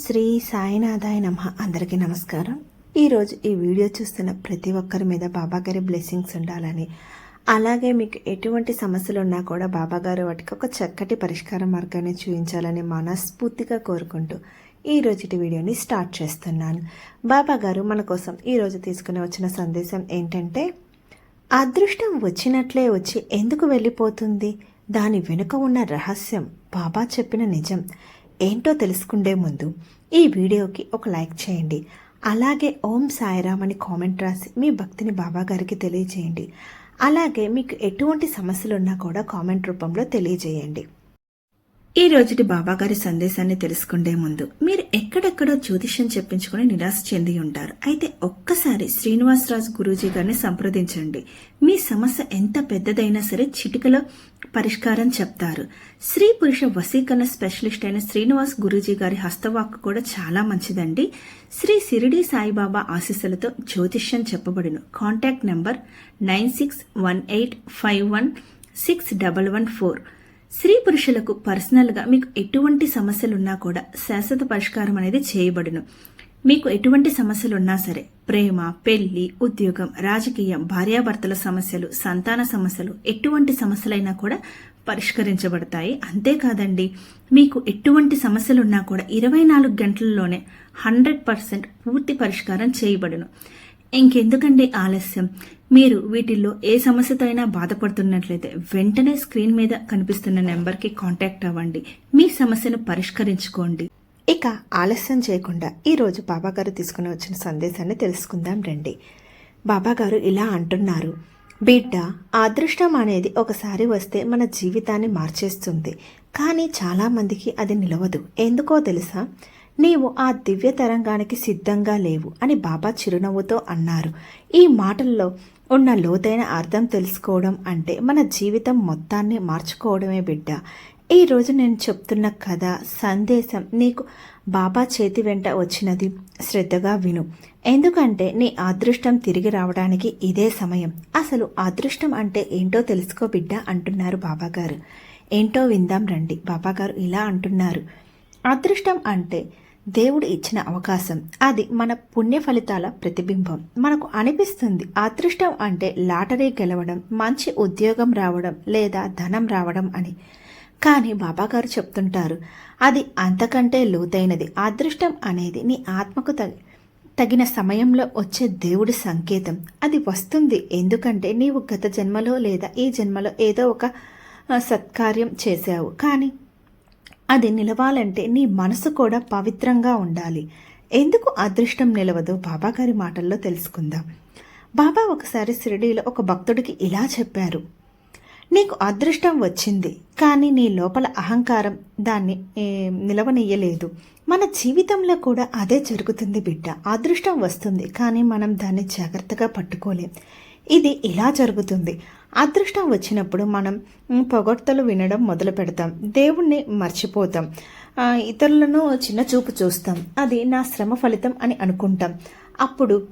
శ్రీ సాయినాథాయ నమ. అందరికీ నమస్కారం. ఈరోజు ఈ వీడియో చూస్తున్న ప్రతి ఒక్కరి మీద బాబాగారి బ్లెస్సింగ్స్ ఉండాలని. అలాగే మీకు ఎటువంటి సమస్యలు ఉన్నా కూడా బాబాగారు వాటికి ఒక చక్కటి పరిష్కార మార్గాన్ని చూపించాలని మనస్ఫూర్తిగా కోరుకుంటూ ఈ రోజుటి వీడియోని స్టార్ట్ చేస్తున్నాను. బాబాగారు మన కోసం ఈరోజు తీసుకుని వచ్చిన సందేశం ఏంటంటే అదృష్టం వచ్చినట్లే వచ్చి ఎందుకు వెళ్ళిపోతుంది? దాని వెనుక ఉన్న రహస్యం బాబా చెప్పిన నిజం. ఏంటో తెలుసుకుండే ముందు ఈ వీడియోకి ఒక లైక్ చేయండి. అలాగే ఓం సాయిరామ్ అని కామెంట్ రాసి మీ భక్తిని బాబా గారికి తెలియజేయండి. అలాగే మీకు ఎటువంటి సమస్యలు ఉన్నా కూడా కామెంట్ రూపంలో తెలియజేయండి. ఈ రోజుటి బాబాగారి సందేశాన్ని తెలుసుకుండే ముందు మీరు ఎక్కడెక్కడో జ్యోతిష్యం చెప్పించుకుని నిరాశ చెంది ఉంటారు. అయితే ఒక్కసారి శ్రీనివాసరాజు గురూజీ గారిని సంప్రదించండి. మీ సమస్య ఎంత పెద్దదైనా సరే చిటికలో పరిష్కారం చెప్తారు. స్త్రీ పురుష వశీకరణ స్పెషలిస్ట్ అయిన శ్రీనివాస్ గురూజీ గారి హస్తవాక్కు కూడా చాలా మంచిదండి. శ్రీ సిరిడి సాయిబాబా ఆశీస్సులతో జ్యోతిష్యం చెప్పబడును. Contact number nine six one eight five one six double one four. స్త్రీ పురుషులకు పర్సనల్గా మీకు ఎటువంటి సమస్యలున్నా కూడా శాశ్వత పరిష్కారం అనేది చేయబడును. మీకు ఎటువంటి సమస్యలున్నా సరే ప్రేమ పెళ్ళి ఉద్యోగం రాజకీయం భార్యాభర్తల సమస్యలు సంతాన సమస్యలు ఎటువంటి సమస్యలైనా కూడా పరిష్కరించబడతాయి. అంతేకాదండి మీకు ఎటువంటి సమస్యలున్నా కూడా ఇరవై నాలుగు గంటల్లోనే హండ్రెడ్ పర్సెంట్ పూర్తి పరిష్కారం చేయబడును. ఇంకెందుకండి ఆలస్యం? మీరు వీటిల్లో ఏ సమస్యతో అయినా బాధపడుతున్నట్లయితే వెంటనే స్క్రీన్ మీద కనిపిస్తున్న నెంబర్కి కాంటాక్ట్ అవ్వండి. మీ సమస్యను పరిష్కరించుకోండి. ఇక ఆలస్యం చేయకుండా ఈరోజు బాబాగారు తీసుకుని వచ్చిన సందేశాన్ని తెలుసుకుందాం రండి. బాబాగారు ఇలా అంటున్నారు. బిడ్డ అదృష్టం అనేది ఒకసారి వస్తే మన జీవితాన్ని మార్చేస్తుంది. కానీ చాలామందికి అది నిలవదు. ఎందుకో తెలుసా? నీవు ఆ దివ్య తరంగానికి సిద్ధంగా లేవు అని బాబా చిరునవ్వుతో అన్నారు. ఈ మాటల్లో ఉన్న లోతైన అర్థం తెలుసుకోవడం అంటే మన జీవితం మొత్తాన్ని మార్చుకోవడమే బిడ్డ. ఈ రోజు నేను చెప్తున్న కథ సందేశం నీకు బాబా చేతి వెంట వచ్చినది. శ్రద్ధగా విను. ఎందుకంటే నీ అదృష్టం తిరిగి రావడానికి ఇదే సమయం. అసలు అదృష్టం అంటే ఏంటో తెలుసుకో బిడ్డ అంటున్నారు బాబాగారు ఏంటో విందాం రండి. బాబాగారు ఇలా అంటున్నారు. అదృష్టం అంటే దేవుడు ఇచ్చిన అవకాశం. అది మన పుణ్య ఫలితాల ప్రతిబింబం. మనకు అనిపిస్తుంది అదృష్టం అంటే లాటరీ గెలవడం మంచి ఉద్యోగం రావడం లేదా ధనం రావడం అని. కానీ బాబాగారు చెప్తుంటారు అది అంతకంటే లోతైనది. అదృష్టం అనేది నీ ఆత్మకు తగి తగిన సమయంలో వచ్చే దేవుడి సంకేతం. అది వస్తుంది ఎందుకంటే నీవు గత జన్మలో లేదా ఈ జన్మలో ఏదో ఒక సత్కార్యం చేశావు. కానీ అది నిలవాలంటే నీ మనసు కూడా పవిత్రంగా ఉండాలి. ఎందుకు అదృష్టం నిలవదో? బాబాగారి మాటల్లో తెలుసుకుందాం. బాబా ఒకసారి షిరిడీలో ఒక భక్తుడికి ఇలా చెప్పారు. నీకు అదృష్టం వచ్చింది కానీ నీ లోపల అహంకారం దాన్ని నిలవనీయలేదు. నిలవనియ్యలేదు మన జీవితంలో కూడా అదే జరుగుతుంది బిడ్డ. అదృష్టం వస్తుంది కానీ మనం దాన్ని జాగ్రత్తగా పట్టుకోలేం. ఇది ఇలా జరుగుతుంది. అదృష్టం వచ్చినప్పుడు మనం పొగడ్తలు వినడం మొదలు పెడతాం. దేవుణ్ణి మర్చిపోతాం. ఇతరులను చిన్న చూపు చూస్తాం. అది నా శ్రమ ఫలితం అని అనుకుంటాం. అప్పుడు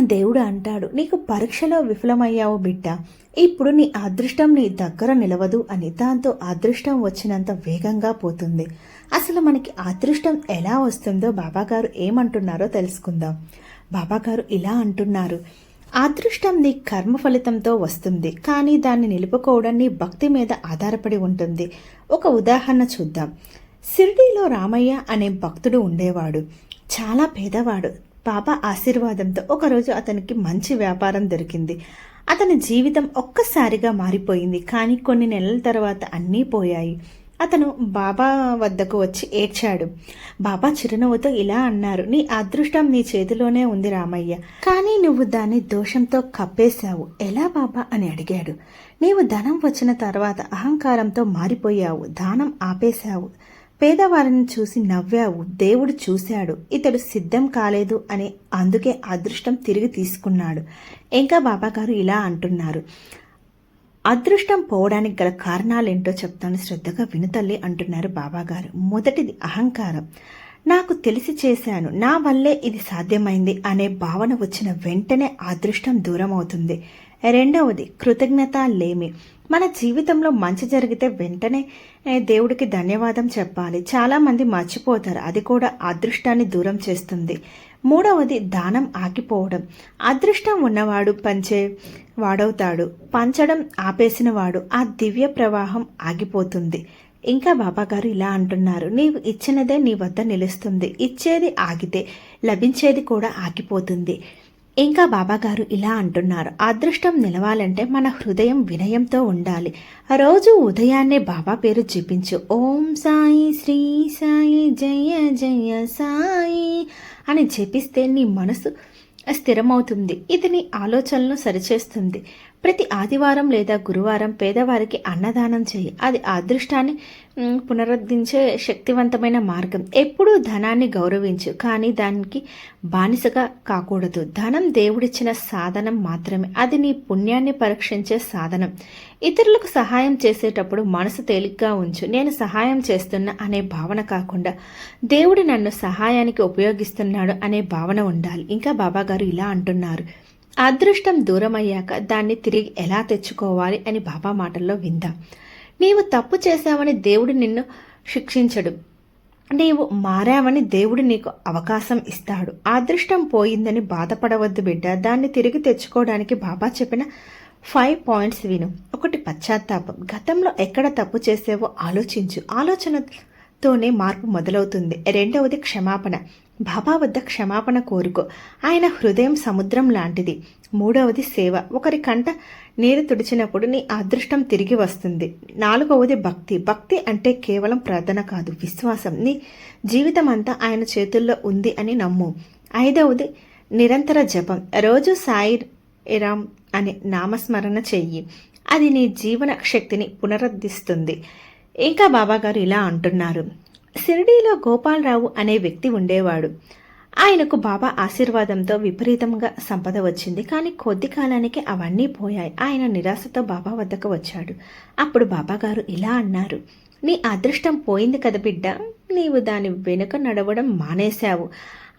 దేవుడు అంటాడు నీకు పరీక్షలో విఫలమయ్యావు బిడ్డ. ఇప్పుడు నీ అదృష్టం నీ దగ్గర నిలవదు అని. దాంతో అదృష్టం వచ్చినంత వేగంగా పోతుంది. అసలు మనకి అదృష్టం ఎలా వస్తుందో బాబాగారు ఏమంటున్నారో తెలుసుకుందాం. బాబాగారు ఇలా అంటున్నారు అదృష్టం నీ కర్మ ఫలితంతో వస్తుంది కానీ దాన్ని నిలుపుకోవడం నీ భక్తి మీద ఆధారపడి ఉంటుంది. ఒక ఉదాహరణ చూద్దాం. షిరిడీలో రామయ్య అనే భక్తుడు ఉండేవాడు. చాలా పేదవాడు. బాబా ఆశీర్వాదంతో ఒకరోజు అతనికి మంచి వ్యాపారం దొరికింది. అతని జీవితం ఒక్కసారిగా మారిపోయింది కానీ కొన్ని నెలల తర్వాత అన్నీ పోయాయి. అతను బాబా వద్దకు వచ్చి ఏడ్చాడు. బాబా చిరునవ్వుతో ఇలా అన్నారు నీ అదృష్టం నీ చేతిలోనే ఉంది రామయ్య. కానీ నువ్వు దాన్ని దోషంతో కప్పేశావు. ఎలా బాబా? అని అడిగాడు. నీవు ధనం వచ్చిన తర్వాత అహంకారంతో మారిపోయావు. దానం ఆపేశావు. పేదవారిని చూసి నవ్వావు. దేవుడు చూశాడు. ఇతడు సిద్ధం కాలేదు అని అందుకే అదృష్టం తిరిగి తీసుకున్నాడు. ఇంకా బాబాగారు ఇలా అంటున్నారు. అదృష్టం పోవడానికి గల కారణాలేంటో చెప్తాను శ్రద్ధగా వినుతల్లి అంటున్నారు బాబాగారు. మొదటిది అహంకారం. నాకు తెలిసి చేశాను. నా వల్లే ఇది సాధ్యమైంది అనే భావన వచ్చిన వెంటనే అదృష్టం దూరం అవుతుంది రెండవది కృతజ్ఞత లేమి. మన జీవితంలో మంచి జరిగితే వెంటనే దేవుడికి ధన్యవాదం చెప్పాలి. చాలామంది మర్చిపోతారు. అది కూడా అదృష్టాన్ని దూరం చేస్తుంది. మూడవది దానం ఆగిపోవడం. అదృష్టం ఉన్నవాడు పంచే వాడవుతాడు. పంచడం ఆపేసిన వాడు ఆ దివ్య ప్రవాహం ఆగిపోతుంది. ఇంకా బాబాగారు ఇలా అంటున్నారు నీవు ఇచ్చినదే నీ వద్ద నిలుస్తుంది. ఇచ్చేది ఆగితే లభించేది కూడా ఆగిపోతుంది. ఇంకా బాబాగారు ఇలా అంటున్నారు అదృష్టం నిలవాలంటే మన హృదయం వినయంతో ఉండాలి. రోజు ఉదయాన్నే బాబా పేరు చూపించు ఓం సాయి శ్రీ సాయి జయ జయ సాయి. అని జపిస్తే నీ మనసు స్థిరమవుతుంది. ఇది నీ ఆలోచనలను సరిచేస్తుంది. ప్రతి ఆదివారం లేదా గురువారం పేదవారికి అన్నదానం చేయి. అది అదృష్టాన్ని పునరుద్ధరించే శక్తివంతమైన మార్గం. ఎప్పుడూ ధనాన్ని గౌరవించు కానీ దానికి బానిసగా కాకూడదు. ధనం దేవుడిచ్చిన సాధనం మాత్రమే. అది నీ పుణ్యాన్ని పరీక్షించే సాధనం. ఇతరులకు సహాయం చేసేటప్పుడు మనసు తేలిగ్గా ఉంచు. నేను సహాయం చేస్తున్నా అనే భావన కాకుండా దేవుడు నన్ను సహాయానికి ఉపయోగిస్తున్నాడు అనే భావన ఉండాలి. ఇంకా బాబా గారు ఇలా అంటున్నారు. అదృష్టం దూరమయ్యాక దాన్ని తిరిగి ఎలా తెచ్చుకోవాలి అని బాబా మాటల్లో విందాం. నీవు తప్పు చేశావని దేవుడు నిన్ను శిక్షించడు. నీవు మారావని దేవుడు నీకు అవకాశం ఇస్తాడు. అదృష్టం పోయిందని బాధపడవద్దు బిడ్డ. దాన్ని తిరిగి తెచ్చుకోవడానికి బాబా చెప్పిన ఫైవ్ పాయింట్స్ విను. ఒకటి పశ్చాత్తాపం. గతంలో ఎక్కడ తప్పు చేసావో ఆలోచించు. ఆలోచనతోనే మార్పు మొదలవుతుంది. రెండవది క్షమాపణ. బాబా వద్ద క్షమాపణ కోరుకో. ఆయన హృదయం సముద్రం లాంటిది. మూడవది సేవ. ఒకరి కంట నీరు తుడిచినప్పుడు నీ అదృష్టం తిరిగి వస్తుంది. నాలుగవది భక్తి. భక్తి అంటే కేవలం ప్రార్థన కాదు విశ్వాసం. నీ జీవితం అంతా ఆయన చేతుల్లో ఉంది అని నమ్ము. ఐదవది నిరంతర జపం. రోజు సాయి రామ్ అనే నామస్మరణ చెయ్యి. అది నీ జీవన శక్తిని పునరుద్ధరిస్తుంది ఇంకా బాబాగారు ఇలా అంటున్నారు. షిరిడీలో గోపాలరావు అనే వ్యక్తి ఉండేవాడు. ఆయనకు బాబా ఆశీర్వాదంతో విపరీతంగా సంపద వచ్చింది. కానీ కొద్ది కాలానికి అవన్నీ పోయాయి. ఆయన నిరాశతో బాబా వద్దకు వచ్చాడు. అప్పుడు బాబాగారు ఇలా అన్నారు. నీ అదృష్టం పోయింది కదా బిడ్డ. నీవు దాని వెనుక నడవడం మానేశావు.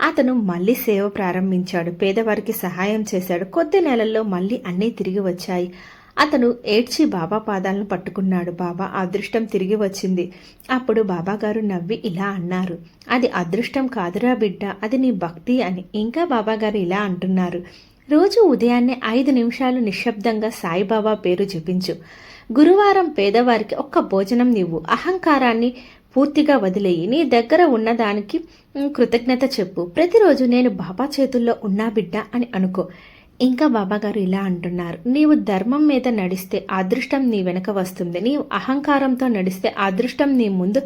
అతను మళ్ళీ సేవ ప్రారంభించాడు. పేదవారికి సహాయం చేశాడు. కొద్ది నెలల్లో మళ్ళీ అన్నీ తిరిగి వచ్చాయి. అతను ఏడ్చి బాబా పాదాలను పట్టుకున్నాడు. బాబా అదృష్టం తిరిగి వచ్చింది. అప్పుడు బాబాగారు నవ్వి ఇలా అన్నారు. అది అదృష్టం కాదురా బిడ్డ అది నీ భక్తి అని ఇంకా బాబాగారు ఇలా అంటున్నారు. రోజు ఉదయాన్నే ఐదు నిమిషాలు నిశ్శబ్దంగా సాయిబాబా పేరు జపించు. గురువారం పేదవారికి ఒక్క భోజనం నీవు. అహంకారాన్ని పూర్తిగా వదిలేయి. నీ దగ్గర ఉన్నదానికి కృతజ్ఞత చెప్పు. ప్రతిరోజు నేను బాబా చేతుల్లో ఉన్నా బిడ్డ అని అనుకో. ఇంకా బాబాగారు ఇలా అంటున్నారు నీవు ధర్మం మీద నడిస్తే అదృష్టం నీ వెనక వస్తుంది. నీవు అహంకారంతో నడిస్తే అదృష్టం నీ ముందు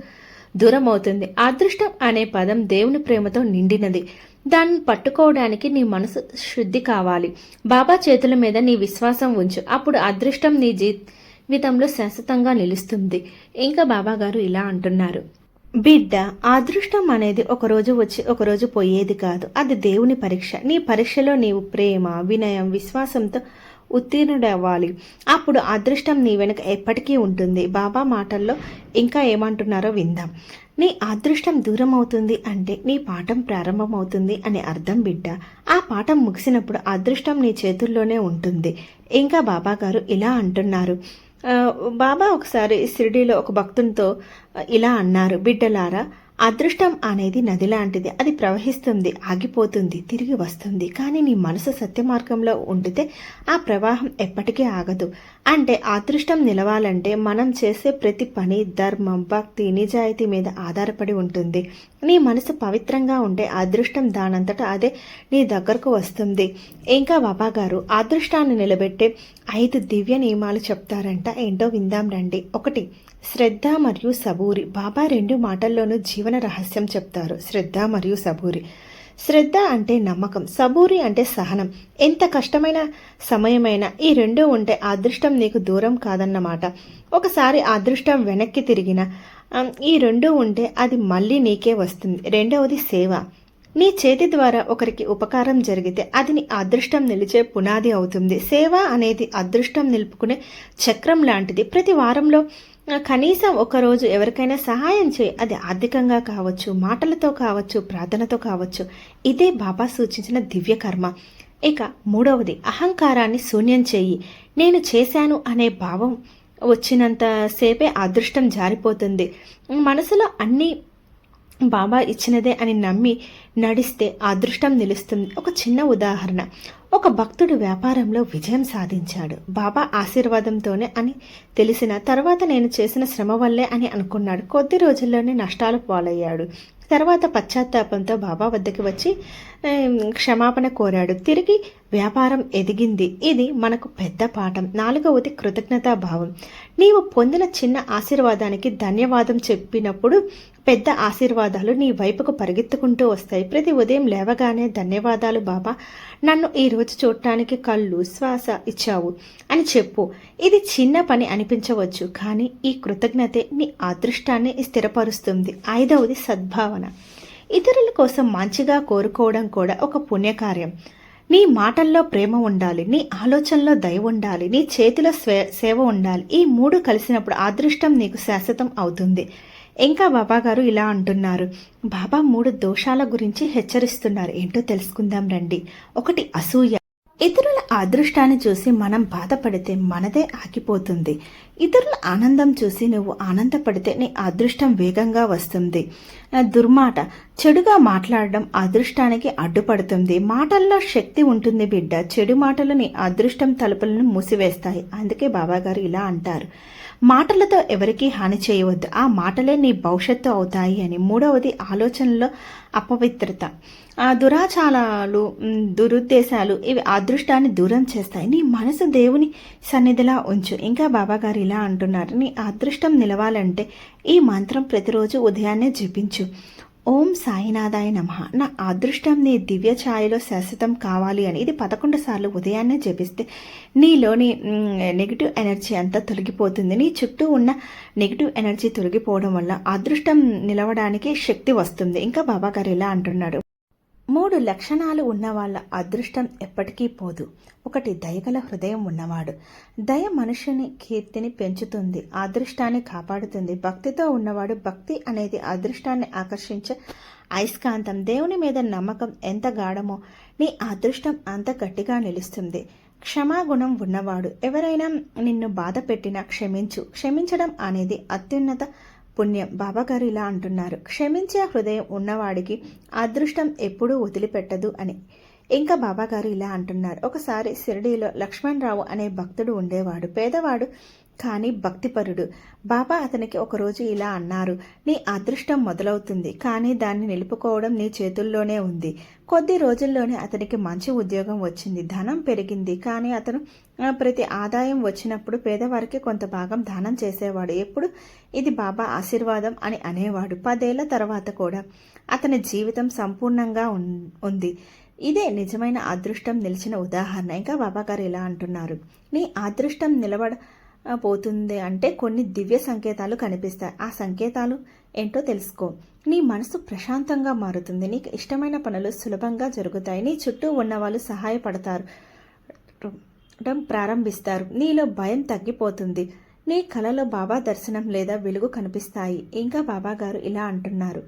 దూరం అవుతుంది అదృష్టం అనే పదం దేవుని ప్రేమతో నిండినది. దాన్ని పట్టుకోవడానికి నీ మనసు శుద్ధి కావాలి. బాబా చేతుల మీద నీ విశ్వాసం ఉంచు. అప్పుడు అదృష్టం నీ జీవితంలో శాశ్వతంగా నిలుస్తుంది. ఇంకా బాబా గారు ఇలా అంటున్నారు. బిడ్డ అదృష్టం అనేది ఒకరోజు వచ్చి ఒకరోజు పోయేది కాదు. అది దేవుని పరీక్ష. నీ పరీక్షలో నీవు ప్రేమ వినయం విశ్వాసంతో ఉత్తీర్ణుడవ్వాలి. అప్పుడు అదృష్టం నీ వెనుక ఎప్పటికీ ఉంటుంది. బాబా మాటల్లో ఇంకా ఏమంటున్నారో విందాం. నీ అదృష్టం దూరం అవుతుంది అంటే నీ పాఠం ప్రారంభమవుతుంది అని అర్థం బిడ్డ. ఆ పాఠం ముగిసినప్పుడు అదృష్టం నీ చేతుల్లోనే ఉంటుంది. ఇంకా బాబా గారు ఇలా అంటున్నారు. బాబా ఒకసారి షిరిడీలో ఒక భక్తునితో ఇలా అన్నారు బిడ్డలారా అదృష్టం అనేది నది లాంటిది అది ప్రవహిస్తుంది ఆగిపోతుంది తిరిగి వస్తుంది. కానీ నీ మనసు సత్య మార్గంలో ఉండితే ఆ ప్రవాహం ఎప్పటికీ ఆగదు. అంటే అదృష్టం నిలవాలంటే మనం చేసే ప్రతి పని ధర్మం భక్తి నిజాయితీ మీద ఆధారపడి ఉంటుంది. నీ మనసు పవిత్రంగా ఉంటే అదృష్టం దానంతట అదే నీ దగ్గరకు వస్తుంది. ఇంకా బాబా గారు అదృష్టాన్ని నిలబెట్టే ఐదు దివ్య నియమాలు చెప్తారంట. ఏంటో విందాం రండి. ఒకటి శ్రద్ధ మరియు సబూరి. బాబా రెండు మాటల్లోనూ జీవన రహస్యం చెప్తారు. శ్రద్ధ మరియు సబూరి. శ్రద్ధ అంటే నమ్మకం. సబూరి అంటే సహనం. ఎంత కష్టమైన సమయమైనా ఈ రెండు ఉంటే అదృష్టం నీకు దూరం కాదన్నమాట. ఒకసారి అదృష్టం వెనక్కి తిరిగిన ఈ రెండు ఉంటే అది మళ్ళీ నీకే వస్తుంది. రెండవది సేవ. నీ చేతి ద్వారా ఒకరికి ఉపకారం జరిగితే అది నీ అదృష్టం నిలిచే పునాది అవుతుంది. సేవ అనేది అదృష్టం నిలుపుకునే చక్రం లాంటిది. ప్రతి వారంలో కనీసం ఒకరోజు ఎవరికైనా సహాయం చేయి. అది ఆర్థికంగా కావచ్చు మాటలతో కావచ్చు ప్రార్థనతో కావచ్చు. ఇదే బాబా సూచించిన దివ్య కర్మ. ఇక మూడవది అహంకారాన్ని శూన్యం చేయి. నేను చేశాను అనే భావం వచ్చినంత సేపే అదృష్టం జారిపోతుంది. మనసులో అన్నీ బాబా ఇచ్చినదే అని నమ్మి నడిస్తే అదృష్టం నిలుస్తుంది. ఒక చిన్న ఉదాహరణ. ఒక భక్తుడు వ్యాపారంలో విజయం సాధించాడు. బాబా ఆశీర్వాదంతోనే అని తెలిసిన తర్వాత నేను చేసిన శ్రమ వల్లే అని అనుకున్నాడు. కొద్ది రోజుల్లోనే నష్టాలు పాలయ్యాడు. తర్వాత పశ్చాత్తాపంతో బాబా వద్దకు వచ్చి క్షమాపణ కోరాడు. తిరిగి వ్యాపారం ఎదిగింది. ఇది మనకు పెద్ద పాఠం. నాలుగవది కృతజ్ఞతా భావం. నీవు పొందిన చిన్న ఆశీర్వాదానికి ధన్యవాదం చెప్పినప్పుడు పెద్ద ఆశీర్వాదాలు నీ వైపుకు పరిగెత్తుకుంటూ వస్తాయి. ప్రతి ఉదయం లేవగానే ధన్యవాదాలు బాబా. నన్ను ఈ రోజు చూడటానికి కళ్ళు శ్వాస ఇచ్చావు అని చెప్పు. ఇది చిన్న పని అనిపించవచ్చు కానీ ఈ కృతజ్ఞతే నీ అదృష్టాన్ని స్థిరపరుస్తుంది. ఐదవది సద్భావన. ఇతరుల కోసం మంచిగా కోరుకోవడం కూడా ఒక పుణ్యకార్యం. నీ మాటల్లో ప్రేమ ఉండాలి నీ ఆలోచనలో దయ ఉండాలి నీ చేతిలో స్వే సేవ ఉండాలి. ఈ మూడు కలిసినప్పుడు అదృష్టం నీకు శాశ్వతం అవుతుంది. ఇంకా బాబా గారు ఇలా అంటున్నారు. బాబా మూడు దోషాల గురించి హెచ్చరిస్తున్నారు. ఏంటో తెలుసుకుందాం రండి. ఒకటి అసూయ. ఇతరుల అదృష్టాన్ని చూసి మనం బాధపడితే మనదే ఆగిపోతుంది. ఇతరుల ఆనందం చూసి నువ్వు ఆనందపడితే నీ అదృష్టం వేగంగా వస్తుంది. దుర్మాట చెడుగా మాట్లాడడం అదృష్టానికి అడ్డుపడుతుంది. మాటల్లో శక్తి ఉంటుంది బిడ్డ. చెడు మాటలు నీ అదృష్టం తలుపులను మూసివేస్తాయి. అందుకే బాబాగారు ఇలా అంటారు. మాటలతో ఎవరికీ హాని చేయవద్దు. ఆ మాటలే నీ భవిష్యత్తు అవుతాయి అని. మూడవది ఆలోచనలో అపవిత్రత. ఆ దురాచారాలు దురుద్దేశాలు ఇవి అదృష్టాన్ని దూరం చేస్తాయి. నీ మనసు దేవుని సన్నిధిలా ఉంచు. ఇంకా బాబాగారు ఇలా అంటున్నారు. నీ అదృష్టం నిలవాలంటే ఈ మంత్రం ప్రతిరోజు ఉదయాన్నే జపించు. ఓం సాయినాథాయ నమ. నా అదృష్టం నీ దివ్య ఛాయలో శాశ్వతం కావాలి అని ఇది పదకొండు సార్లు ఉదయాన్నే జపిస్తే నీలోని నెగిటివ్ ఎనర్జీ అంతా తొలగిపోతుంది. నీ చుట్టూ ఉన్న నెగిటివ్ ఎనర్జీ తొలగిపోవడం వల్ల అదృష్టం నిలవడానికి శక్తి వస్తుంది. ఇంకా బాబా గారు ఇలా అంటున్నాడు మూడు లక్షణాలు ఉన్న వాళ్ళ అదృష్టం ఎప్పటికీ పోదు. ఒకటి దయగల హృదయం ఉన్నవాడు. దయ మనుషుని కీర్తిని పెంచుతుంది అదృష్టాన్ని కాపాడుతుంది. భక్తితో ఉన్నవాడు భక్తి అనేది అదృష్టాన్ని ఆకర్షించే అయస్కాంతం. దేవుని మీద నమ్మకం ఎంత గాఢమో నీ అదృష్టం అంత గట్టిగా నిలుస్తుంది. క్షమాగుణం ఉన్నవాడు. ఎవరైనా నిన్ను బాధ పెట్టినా క్షమించు. క్షమించడం అనేది అత్యున్నత పుణ్యం. బాబాగారు ఇలా అంటున్నారు. క్షమించే హృదయం ఉన్నవాడికి అదృష్టం ఎప్పుడూ వదిలిపెట్టదు అని. ఇంకా బాబాగారు ఇలా అంటున్నారు. ఒకసారి షిరిడీలో లక్ష్మణరావు అనే భక్తుడు ఉండేవాడు. పేదవాడు కానీ భక్తిపరుడు. బాబా అతనికి ఒకరోజు ఇలా అన్నారు నీ అదృష్టం మొదలవుతుంది కానీ దాన్ని నిలుపుకోవడం నీ చేతుల్లోనే ఉంది. కొద్ది రోజుల్లోనే అతనికి మంచి ఉద్యోగం వచ్చింది ధనం పెరిగింది కానీ అతను ప్రతి ఆదాయం వచ్చినప్పుడు పేదవారికి కొంత భాగం దానం చేసేవాడు. ఎప్పుడు? ఇది బాబా ఆశీర్వాదం అని అనేవాడు. పదేళ్ళ తర్వాత కూడా అతని జీవితం సంపూర్ణంగా ఉన్- ఉంది. ఇదే నిజమైన అదృష్టం నిలిచిన ఉదాహరణ. ఇంకా బాబా గారు ఇలా అంటున్నారు నీ అదృష్టం నిలబడ పోతుంది అంటే కొన్ని దివ్య సంకేతాలు కనిపిస్తాయి. ఆ సంకేతాలు ఏంటో తెలుసుకో. నీ మనసు ప్రశాంతంగా మారుతుంది. నీకు ఇష్టమైన పనులు సులభంగా జరుగుతాయి. నీ చుట్టూ ఉన్న వాళ్ళు సహాయపడతారు ప్రారంభిస్తారు. నీలో భయం తగ్గిపోతుంది. నీ కలలో బాబా దర్శనం లేదా వెలుగు కనిపిస్తాయి. ఇంకా బాబా గారు ఇలా అంటున్నారు.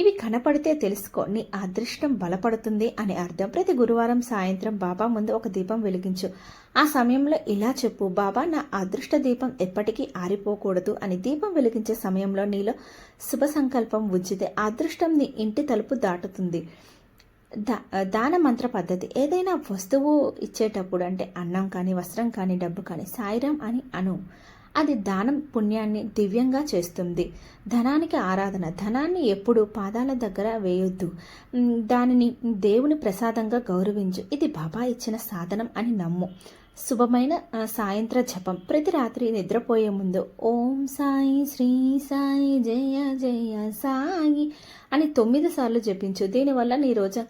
ఇవి కనపడితే తెలుసుకో నీ అదృష్టం బలపడుతుంది అని అర్థం. ప్రతి గురువారం సాయంత్రం బాబా ముందు ఒక దీపం వెలిగించు. ఆ సమయంలో ఇలా చెప్పు బాబా నా అదృష్ట దీపం ఎప్పటికీ ఆరిపోకూడదు అని దీపం వెలిగించే సమయంలో నీలో శుభ సంకల్పం ఉంచితే అదృష్టం నీ ఇంటి తలుపు దాటుతుంది. దా దాన మంత్ర పద్ధతి. ఏదైనా వస్తువు ఇచ్చేటప్పుడు అంటే అన్నం కానీ వస్త్రం కానీ డబ్బు కానీ సాయిరం అని అను. అది దానం పుణ్యాన్ని దివ్యంగా చేస్తుంది. ధనానికి ఆరాధన. ధనాన్ని ఎప్పుడు పాదాల దగ్గర వేయొద్దు. దానిని దేవుని ప్రసాదంగా గౌరవించు. ఇది బాబా ఇచ్చిన సాధనం అని నమ్ము. శుభమైన సాయంత్ర జపం. ప్రతి రాత్రి నిద్రపోయే ముందు ఓం సాయి శ్రీ సాయి జయ జయ సాయి అని తొమ్మిది సార్లు జపించు. దీనివల్ల నీ రోజు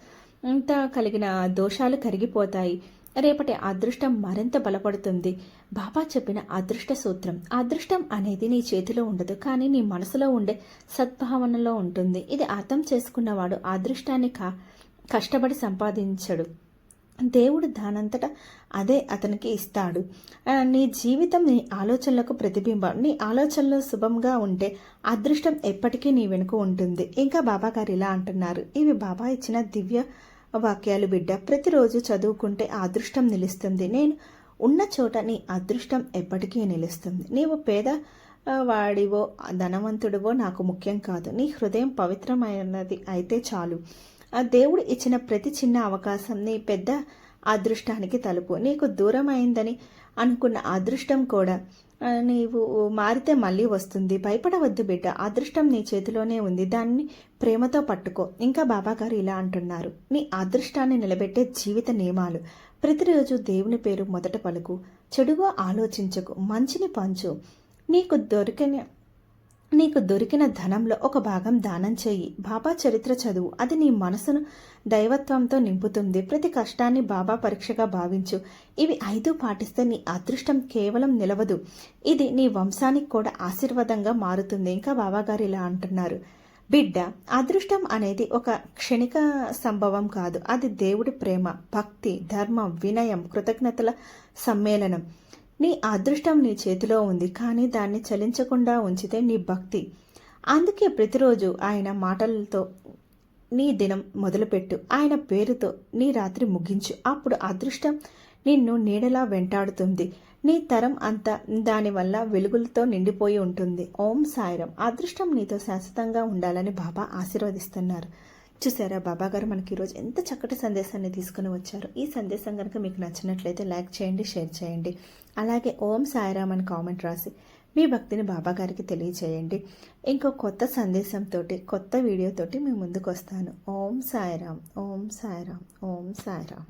అంతా కలిగిన దోషాలు కరిగిపోతాయి. రేపటి అదృష్టం మరింత బలపడుతుంది. బాబా చెప్పిన అదృష్ట సూత్రం. అదృష్టం అనేది నీ చేతిలో ఉండదు కానీ నీ మనసులో ఉండే సద్భావనలో ఉంటుంది. ఇది అర్థం చేసుకున్నవాడు అదృష్టాన్ని కా కష్టపడి సంపాదించడు. దేవుడు దానంతట అదే అతనికి ఇస్తాడు. నీ జీవితం నీ ఆలోచనలకు ప్రతిబింబం నీ ఆలోచనలు శుభంగా ఉంటే అదృష్టం ఎప్పటికీ నీ వెనుక ఉంటుంది. ఇంకా బాబా గారు ఇలా అంటున్నారు. ఇవి బాబా ఇచ్చిన దివ్య వాక్యాలు బిడ్డ ప్రతిరోజు చదువుకుంటే అదృష్టం నిలుస్తుంది. నేను ఉన్న చోట నీ అదృష్టం ఎప్పటికీ నిలుస్తుంది. నీవు పేద వాడివో ధనవంతుడివో నాకు ముఖ్యం కాదు. నీ హృదయం పవిత్రమైనది అయితే చాలు. ఆ దేవుడు ఇచ్చిన ప్రతి చిన్న అవకాశం నీ పెద్ద అదృష్టానికి తలుపు. నీకు దూరం అయిందని అనుకున్న అదృష్టం కూడా నీవు మారితే మళ్ళీ వస్తుంది. భయపడవద్దు బిడ్డ. అదృష్టం నీ చేతిలోనే ఉంది. దాన్ని ప్రేమతో పట్టుకో. ఇంకా బాబాగారు ఇలా అంటున్నారు. నీ అదృష్టాన్ని నిలబెట్టే జీవిత నియమాలు. ప్రతిరోజు దేవుని పేరు మొదట పలుకు. చెడుగా ఆలోచించకు. మంచిని పంచు. నీకు దొరికిన నీకు దొరికిన ధనంలో ఒక భాగం దానం చెయ్యి బాబా చరిత్ర చదువు. అది నీ మనసును దైవత్వంతో నింపుతుంది. ప్రతి కష్టాన్ని బాబా పరీక్షగా భావించు. ఇవి ఐదు పాటిస్తే నీ అదృష్టం కేవలం నిలవదు. ఇది నీ వంశానికి కూడా ఆశీర్వాదంగా మారుతుంది. ఇంకా బాబాగారు ఇలా అంటున్నారు. బిడ్డ అదృష్టం అనేది ఒక క్షణిక సంభవం కాదు. అది దేవుడి ప్రేమ భక్తి ధర్మం వినయం కృతజ్ఞతల సమ్మేళనం. నీ అదృష్టం నీ చేతిలో ఉంది కానీ దాన్ని చలించకుండా ఉంచితే నీ భక్తి. అందుకే ప్రతిరోజు ఆయన మాటలతో నీ దినం మొదలుపెట్టు. ఆయన పేరుతో నీ రాత్రి ముగించు. అప్పుడు అదృష్టం నిన్ను నీడలా వెంటాడుతుంది. నీ తరం అంతా దానివల్ల వెలుగులతో నిండిపోయి ఉంటుంది. ఓం సాయిరం అదృష్టం నీతో శాశ్వతంగా ఉండాలని బాబా ఆశీర్వదిస్తున్నారు. చూసారా? బాబా గారు మనకి ఈరోజు ఎంత చక్కటి సందేశాన్ని తీసుకుని వచ్చారు. ఈ సందేశం కనుక మీకు నచ్చినట్లయితే లైక్ చేయండి షేర్ చేయండి. అలాగే ఓం సాయిరామ్ అని కామెంట్ రాసి మీ భక్తిని బాబా గారికి తెలియచేయండి. ఇంకో కొత్త సందేశంతో కొత్త వీడియోతోటి మీ ముందుకు వస్తాను ఓం సాయిరామ్ ఓం సాయిరామ్ ఓం సాయిరామ్.